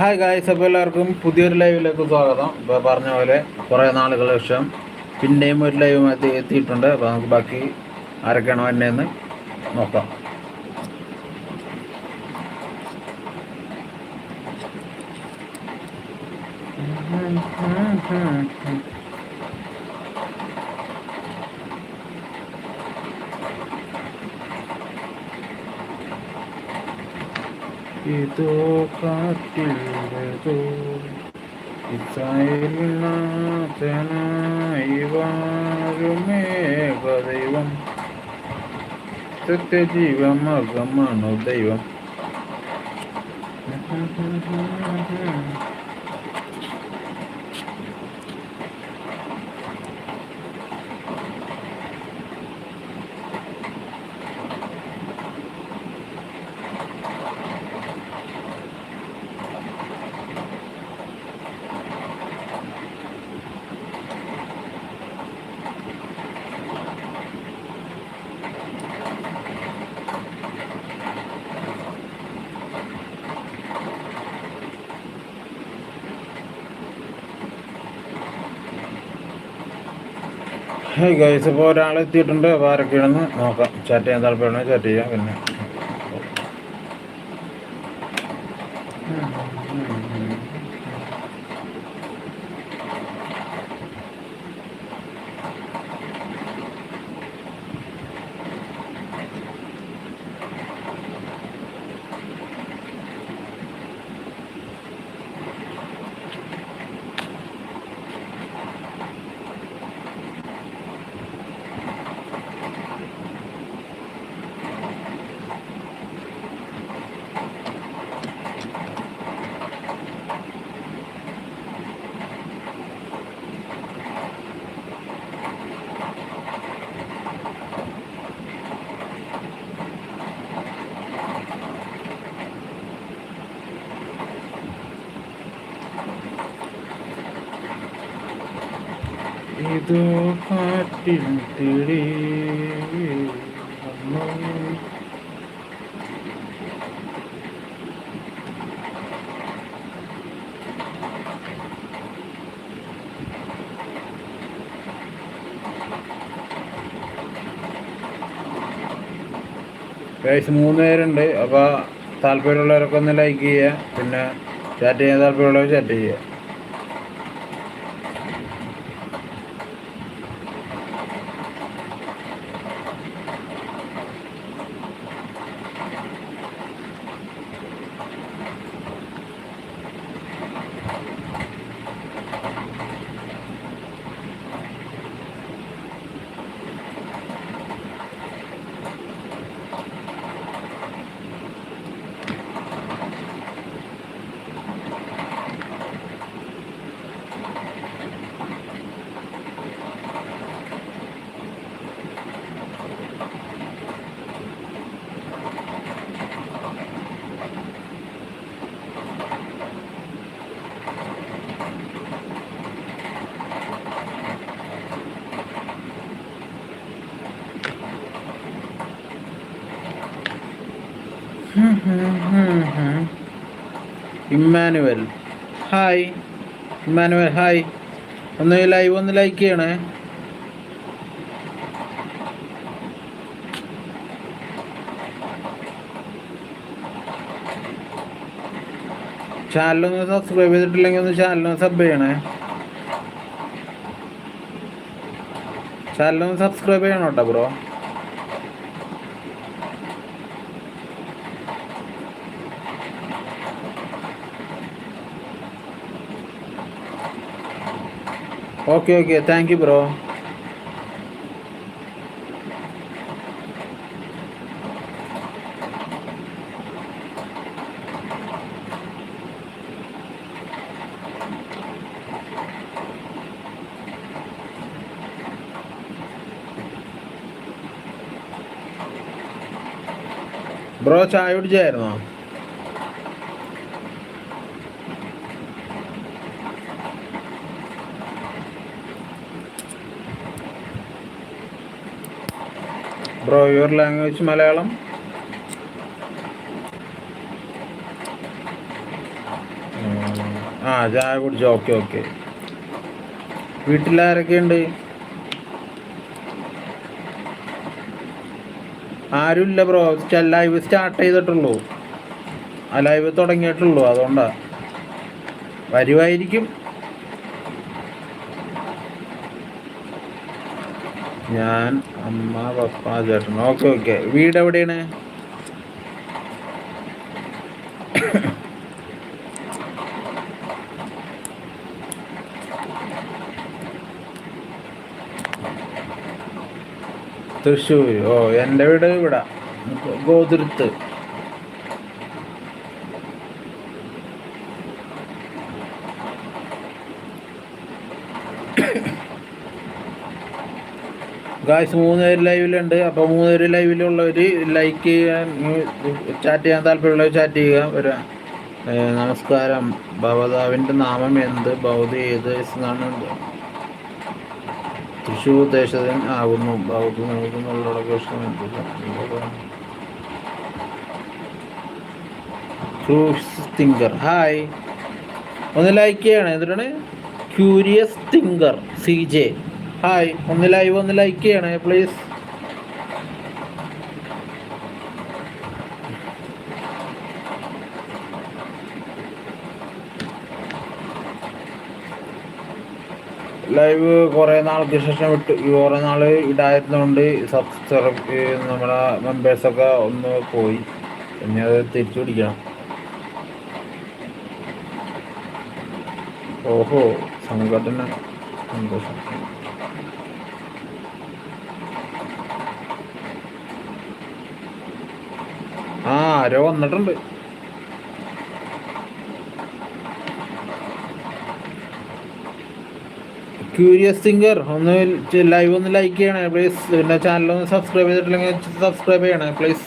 Hi guys അപ്പോൾ എല്ലാവർക്കും പുതിയൊരു ലൈവിലേക്ക് സ്വാഗതം. ഇപ്പോൾ പറഞ്ഞ പോലെ കുറേ നാളുകൾ ശേഷം പിന്നെയും ഒരു ലൈവ് എത്തി എത്തിയിട്ടുണ്ട്. അപ്പോൾ നമുക്ക് ബാക്കി ആരൊക്കെയാണോ എന്നെയെന്ന് നോക്കാം. ഇതോ കാറ്റില്ലതോ ഇസായിനാഥനായി വാഴുമേഘദൈവം സത്യജീവമകമാണു ദൈവം ഹായ് ഗൈസ് ഇപ്പോൾ ഒരാൾ എത്തിയിട്ടുണ്ട് അപ്പോൾ ആരൊക്കെയാണെന്ന് നോക്കാം. ചാറ്റ് ചെയ്യാൻ താല്പര്യമാണെങ്കിൽ ചാറ്റ് ചെയ്യാം. പിന്നെ കാറ്റിൽ തിടി വന്നു. ഗൈസ് മൂന്ന് പേരുണ്ട് അപ്പോൾ താല്പര്യമുള്ളവരൊക്കെ ഒന്ന് ലൈക്ക് ചെയ്യുക. പിന്നെ ചാറ്റ് ചെയ്യാൻ താല്പര്യമുള്ളവർ ചാറ്റ് ചെയ്യുക. ഇമ്മാനുവൽ. ഹായ്. Emmanuel hi. ഒന്ന് ലൈവ് ഒന്ന് ലൈക്ക് ചെയ്യണേ. ചാനലൊന്ന് സബ്സ്ക്രൈബ് ചെയ്തിട്ടില്ലെങ്കിൽ ഒന്ന് ചാനലൊന്ന് സബ് ചെയ്യണേ. ചാനലൊന്ന് സബ്സ്ക്രൈബ് ചെയ്യണം കേട്ടോ bro? Okay okay thank you bro bro ചായ കുടിച്ചായിരുന്നോ? Bro your language Malayalam. ആ ചായ കുടിച്ചു? Okay okay. വീട്ടിലാരൊക്കെയുണ്ട്? ആരുമില്ല ബ്രോ. ലൈവ് സ്റ്റാർട്ട് ചെയ്തിട്ടുള്ളൂ. ആ ലൈവ് തുടങ്ങിയിട്ടുള്ളൂ അതുകൊണ്ടാ. വരുമായിരിക്കും ഞാൻ അമ്മ പപ്പ ചേട്ടൻ ഓക്കെ ഓക്കെ. വീട് എവിടെയാണ്? തൃശ്ശൂർ ഓ എന്റെ വീട് ഇവിടെ. ഗോതുരുത്ത്. ഗായ്സ് മൂന്ന് പേര് ലൈവിലുണ്ട് അപ്പോൾ മൂന്ന് പേര് ലൈവിലുള്ളവർ ലൈക്ക് ചെയ്യാൻ ചാറ്റ് ചെയ്യാൻ താല്പര്യമുള്ളവർ ചാറ്റ് ചെയ്യുക. വരാം. നമസ്കാരം. ഭവതാവിന്റെ നാമം എന്ത്? ബൗദ്ധ ഏത്? എന്നാണ്. തൃശ്ശൂർ ദേശത്തിന് ആകുന്നു. ബൗദ്ധ നൽകുന്നുള്ള പ്രശ്നം എന്ത് തിങ്കർ ഹായ് ഒന്ന് ലൈക്ക് ചെയ്യണം. എന്നിട്ടാണ് curious thinker C J hi ഒന്ന് ലൈവ് ഒന്ന് ലൈക്ക് ചെയ്യണേ പ്ലീസ് ലൈവ് കുറേ നാൾക്ക് ശേഷം വിട്ട്. കുറേ നാൾ ഇടായിരുന്നുകൊണ്ട് സബ്സ്ക്രൈബ് നമ്മളെ മെമ്പേഴ്സൊക്കെ ഒന്ന് പോയി. പിന്നെ അത് തിരിച്ചു പിടിക്കണം. ഓഹോ സംഘടന. സന്തോഷം. ആ ആരോ വന്നിട്ടുണ്ട്. ക്യൂരിയസ് സിംഗർ ഒന്ന് ലൈവ് ഒന്ന് ലൈക്ക് ചെയ്യണേ പ്ലീസ് പിന്നെ ചാനൽ ഒന്ന് സബ്സ്ക്രൈബ് ചെയ്തിട്ടില്ലെങ്കിൽ സബ്സ്ക്രൈബ് ചെയ്യണേ പ്ലീസ്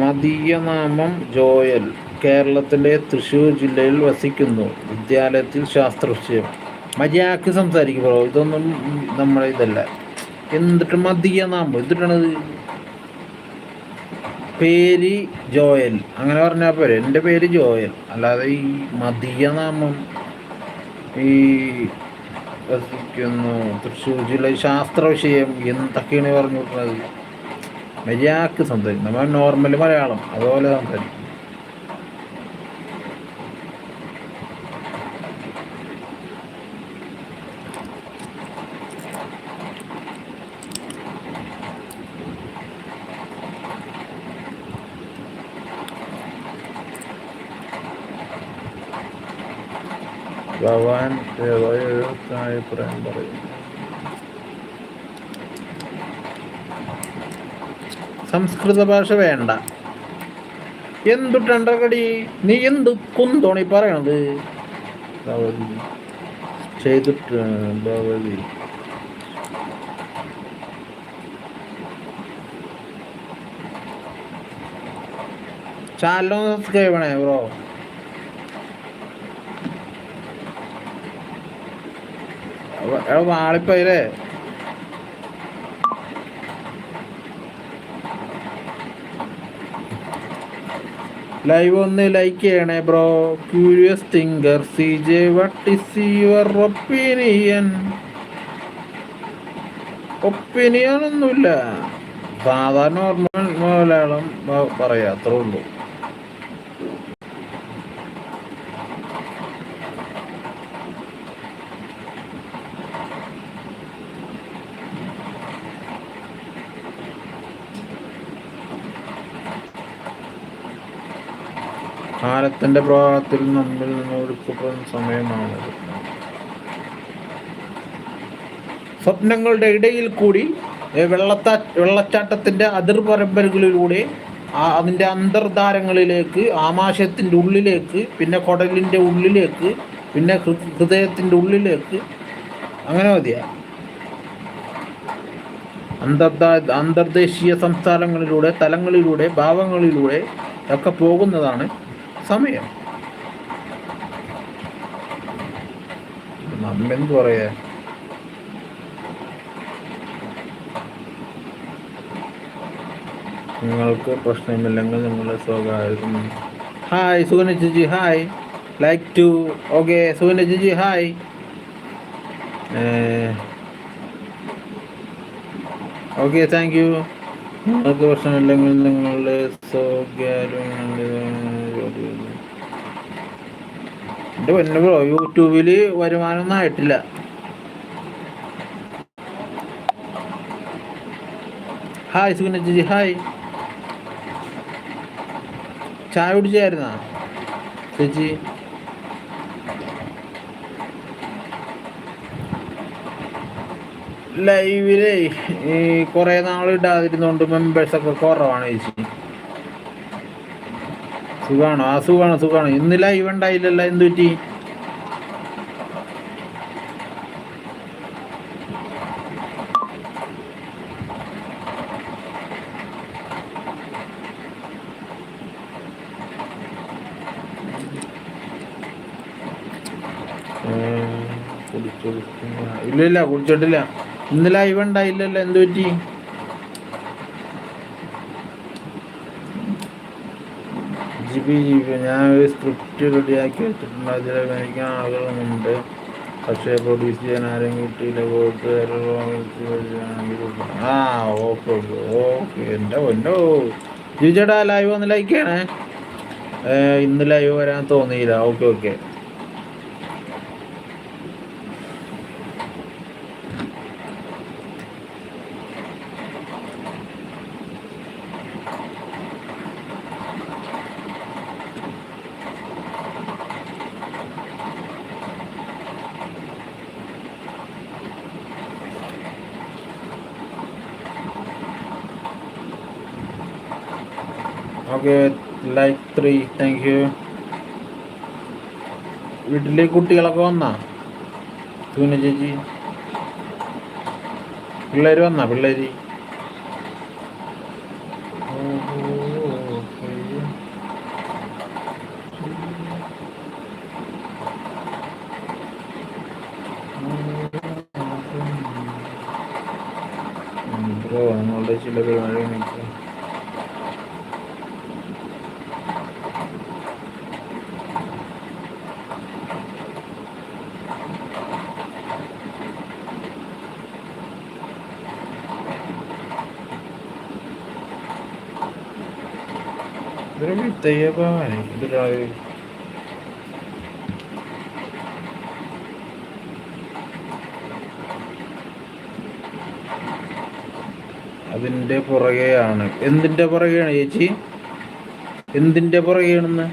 മദീയനാമം ജോയൽ കേരളത്തിലെ തൃശ്ശൂർ ജില്ലയിൽ വസിക്കുന്നു. വിദ്യാലയത്തിൽ ശാസ്ത്ര വിഷയം മര്യാദയ്ക്ക് സംസാരിക്കും ബ്രോ ഇതൊന്നും നമ്മുടെ ഇതല്ല. എന്നിട്ട് മദീയനാമം എന്നിട്ടാണ് പേര് ജോയൽ. അങ്ങനെ പറഞ്ഞാൽ പോരെ. എന്റെ പേര് ജോയൽ. അല്ലാതെ ഈ മതിയ നാമം ഈ വസിക്കുന്നു. തൃശ്ശൂർ ജില്ല ശാസ്ത്ര വിഷയം എന്തൊക്കെയാണ് പറഞ്ഞു കൊടുക്കുന്നത് മര്യാദയ്ക്ക് സംസാരിക്കും നമ്മൾ നോർമൽ മലയാളം. അതുപോലെ സംസാരിക്കും. ഭഗവാൻ അഭിപ്രായം പറയുന്നു സംസ്കൃത ഭാഷ വേണ്ട. എന്തു എന്തുട്ടണ്ടകടി നീ എന്ത് കുന്തോണി പറയണത്? ഭഗവതി ചെയ്തിട്ട് ഭഗവതി ചാലോ സബ്സ്ക്രൈബ് ചെയ്യണേ ബ്രോ. വാളിപ്പോയില്ലേ ലൈവ് ഒന്ന് ലൈക്ക് ചെയ്യണേ bro curious thinker C J what is your opinion opinion ഒന്നുമില്ല. സാധാരണ മലയാളം പറയാം അത്രേ ഉള്ളൂ. കാലത്തിന്റെ പ്രവാഹത്തിൽ നമ്മിൽ നിന്ന് ഒഴുക്കപ്പെടുന്ന സമയമാണത്. സ്വപ്നങ്ങളുടെ ഇടയിൽ കൂടി വെള്ളത്താ വെള്ളച്ചാട്ടത്തിന്റെ അതിർപരമ്പരകളിലൂടെ അതിന്റെ അന്തർധാരങ്ങളിലേക്ക് ആമാശയത്തിന്റെ ഉള്ളിലേക്ക് പിന്നെ കുടലിന്റെ ഉള്ളിലേക്ക് പിന്നെ ഹൃദയത്തിന്റെ ഉള്ളിലേക്ക് അങ്ങനെ മതിയാ. അന്തർദാ അന്തർദേശീയ സംസ്ഥാനങ്ങളിലൂടെ തലങ്ങളിലൂടെ ഭാവങ്ങളിലൂടെ ഒക്കെ പോകുന്നതാണ് സമയം. നമ്മെന്ത് പറയാ? നിങ്ങൾക്ക് പ്രശ്നമില്ലെങ്കിൽ നിങ്ങളുടെ സ്വകാര്യം. ഹായ് സുഗന ചേച്ചി hi like two okay Suvina Jiji hi okay thank you നിങ്ങൾക്ക് പ്രശ്നമില്ലെങ്കിൽ നിങ്ങളുടെ സൗകര്യം എന്റെ പൊന്നു ബ്രോ യൂട്യൂബിൽ വരുമാനമൊന്നും ആയിട്ടില്ല. ഹായ് ചേച്ചി ഹായ് ചായ കുടിച്ചായിരുന്നാ? ചേച്ചി. ലൈവിലേ ഈ കുറേ നാൾ ഇടാതിരുന്നോണ്ട് മെമ്പേഴ്സൊക്കെ കുറവാണ് ചേച്ചി. സുഖാണോ? ആ സുഖാണ് സുഖാണോ? ഇന്ന് ലൈവ് ഉണ്ടായില്ലല്ലോ എന്ത് പറ്റി? ഇല്ല ഇല്ല കുടിച്ചിട്ടില്ല ഇന്ന് ലൈവ് ഉണ്ടായില്ലല്ലോ എന്തു പറ്റി? ജി ബി ജി ഞാൻ ഒരു സ്ക്രിപ്റ്റ് റെഡിയാക്കി വെച്ചിട്ടുണ്ട്. അതിൽ അഭിനയിക്കാൻ ആളുകളുണ്ട് പക്ഷേ പ്രൊഡ്യൂസ് ചെയ്യാൻ ആരും കിട്ടിയില്ല. പോയിട്ട് ആ ഓക്കെ ഓക്കെ എന്റെ എന്റെ ജിജടാ ലൈവ് ഒന്ന് ലൈക്ക് ചെയ്യണേ. ഇന്ന് ലൈവ് വരാൻ തോന്നിയില്ല. Okay okay okay like three thank you വീട്ടിലെ കുട്ടികളൊക്കെ വന്നാ തൂന ചേച്ചി പിള്ളേർ വന്നാ പിള്ളേര് ബ്രോ നമ്മളുടെ ചില പരിപാടികൾ Jebanie, draj. അതിന്റെ പുറകെയാണ്. എന്തിന്റെ പുറകെയാണ് ചേച്ചി? എന്തിന്റെ പുറകെയാണെന്ന്?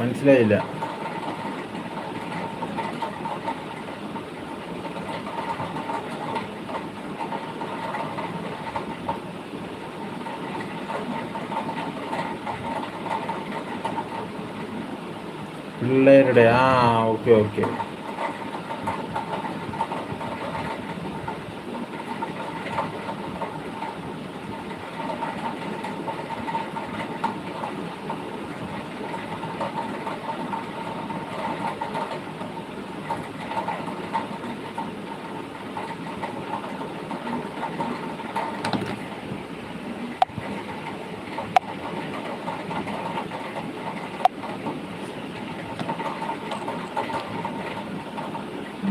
മനസ്സിലായില്ല. പിള്ളേരുടെ ആ ഓക്കെ ഓക്കെ.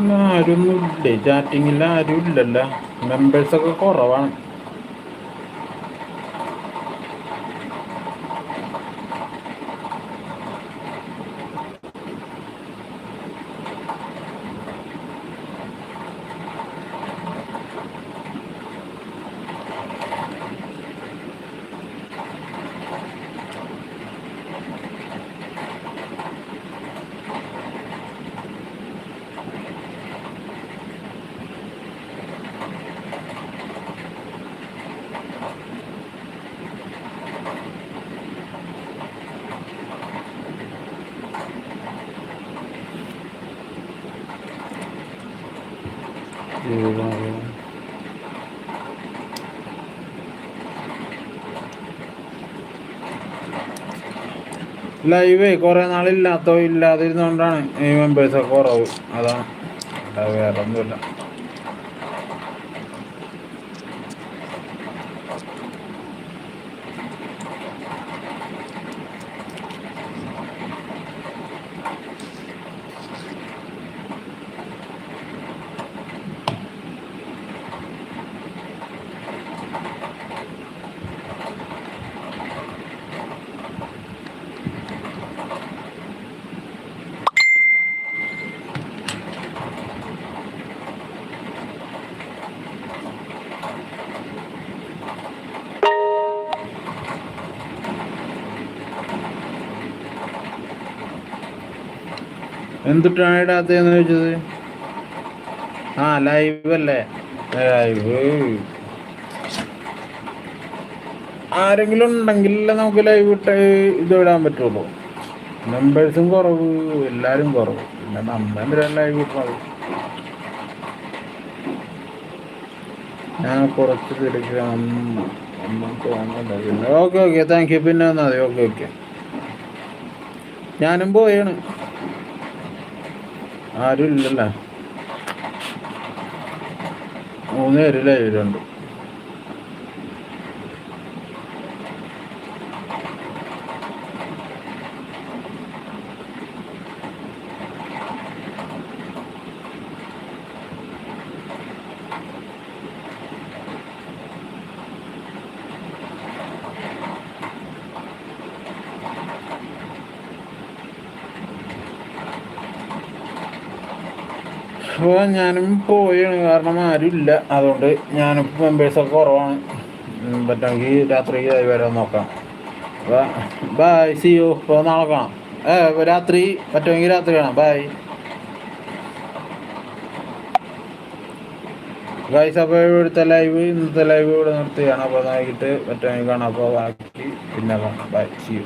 ആരൊന്നും ഇല്ലേ? ചാറ്റിങ്ങിൽ ആരും ഇല്ലല്ലോ. മെമ്പേഴ്സൊക്കെ കുറവാണ്. ലൈവേ കുറെ നാളില്ലാത്തോ ഇല്ലാതിരുന്നോണ്ടാണ് ഈ മെമ്പേഴ്സൊക്കെ കുറവ്. അതാണ്. വേറെ ഒന്നുമില്ല എന്തിട്ടാണ് ഇടാത്തതെന്ന് ചോദിച്ചത്? ആ ലൈവ് അല്ലേ? ലൈവ് ആരെങ്കിലും ഉണ്ടെങ്കിൽ നമുക്ക് ലൈവ് ഇട്ട് ഇത് ഇടാൻ പറ്റുള്ളൂ. മെമ്പേഴ്സും കുറവ് എല്ലാവരും കുറവ്. പിന്നെ നമ്മളെ ലൈവ് ഇട്ടത് ഞാൻ കുറച്ച് തിരക്കാം ഓക്കെ ഓക്കെ താങ്ക് യു പിന്നെ വന്നാൽ മതി. ഓക്കെ ഓക്കെ ഞാനും പോയാണ്. ആരും ഇല്ലല്ലേ മൂന്ന് പേര് ലൈവിലുണ്ട് അപ്പോൾ ഞാനും പോയാണ്. കാരണം ആരും ഇല്ല അതുകൊണ്ട് ഞാനിപ്പോൾ മെമ്പേഴ്സൊക്കെ കുറവാണ്. പറ്റുമെങ്കിൽ രാത്രി ആയി വരാൻ നോക്കാം. അപ്പോൾ ബായ് സി യു ഇപ്പോൾ നാളെ കാണാം. ഏ രാത്രി പറ്റുമെങ്കിൽ രാത്രി കാണാം. ബായ് ഗൈസ് അപ്പോൾ ഇവിടുത്തെ ലൈവ് ഇന്നത്തെ ലൈവ് ഇവിടെ നിർത്തുകയാണ് അപ്പോൾ വൈകിട്ട് പറ്റുമെങ്കിൽ കാണാം. അപ്പോൾ ബാക്കി പിന്നെ കാണാം. By C U